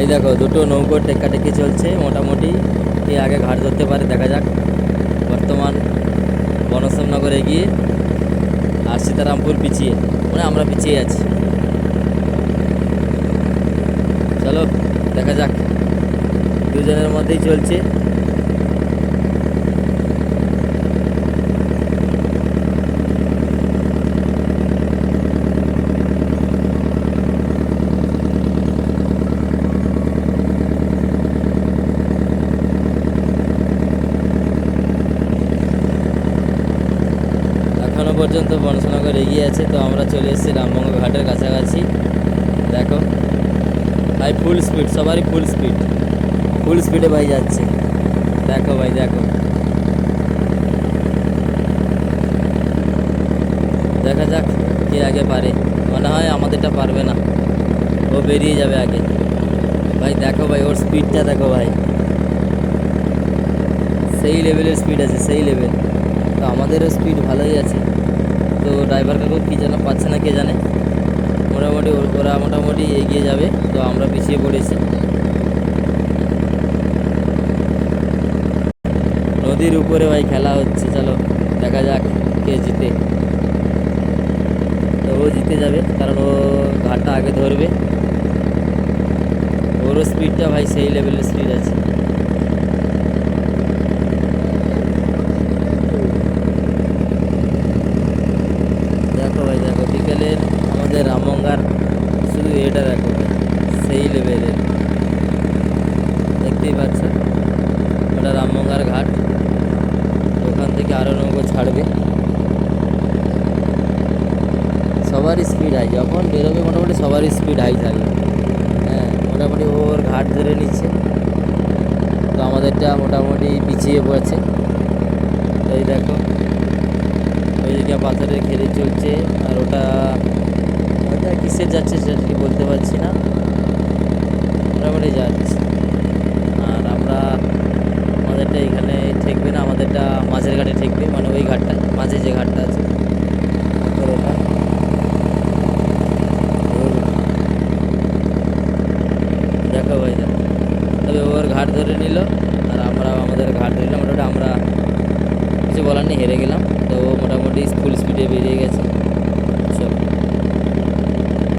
এই দেখো, দুটো নৌকো টেক্কাটেকি চলছে মোটামুটি। কে আগে ঘাট ধরতে পারে, দেখা যাক। বর্তমান বনশ্যামনগর গিয়ে আর সীতারামপুর পিছিয়ে। মানে আমরা পিছিয়ে আছি। চলো, দেখা যাক। দুজনের মধ্যেই চলছে এখনও পর্যন্ত বনসানগর এগিয়ে আছে, তো আমরা চলে এসেছি রামবঙ্গ ঘাটের কাছাকাছি। দেখো, ভাই ফুল স্পিড সবারই ফুল স্পিড ফুল স্পিডে ভাই যাচ্ছে। দেখো ভাই, দেখো। দেখা যাক কে আগে পারে। মনে হয় আমাদেরটা পারবে না। ও বেরিয়ে যাবে আগে। ভাই দেখো ভাই, ওর স্পিডটা দেখো ভাই। সেই লেভেলের স্পিড আছে, সেই লেভেল তো আমাদেরও স্পিড ভালোই আছে। তো ড্রাইভার কাকু কী যেন পাচ্ছে না কে জানে। মোটামুটি ওরা মোটামুটি এগিয়ে যাবে, তো আমরা পিছিয়ে পড়েছি। নদীর উপরে ভাই খেলা হচ্ছে, চলো দেখা যাক কে জিতে। তো ও জিতে যাবে, কারণ ও ঘাটটা আগে ধরবে। ওরও স্পিডটা ভাই সেই লেভেলের স্পিড আছে দেখো ভাই দেখো বিকেলের আমাদের রামগঙ্গার শুধু এটা দেখো, সেই লেভেলের দেখতেই পাচ্ছ ওটা রামগঙ্গার ঘাট। ওখান থেকে আরও নৌকো ছাড়বে। সবারই স্পিড হাই যখন বেরোবে মোটামুটি সবারই স্পিড হাই থাকবে। হ্যাঁ মোটামুটি ওর ঘাট ধরে নিচ্ছে। তো আমাদেরটা মোটামুটি পিছিয়ে পড়েছে। এই দেখো, ওইদিকে পাথরের ঘেরে চলছে। আর ওটা ওটা কিসের যাচ্ছে সেটা ঠিক বলতে পারছি না। মোটামুটি যাচ্ছে আর আমরা আমাদেরটা এখানে ঠেকবে না, আমাদেরটা মাঝের ঘাটে ঠেকবে মানে ওই ঘাটটা, মাঝে যে ঘাটটা আছে। দেখো ভাই তবে ওর ঘাট ধরে নিল, আর আমরা আমাদের ঘাট ধরলাম মোটামুটি আমরা কিছু বলার নেই, হেরে গেলাম। তো মোটামুটি ফুল স্পিডে বেরিয়ে গেছে।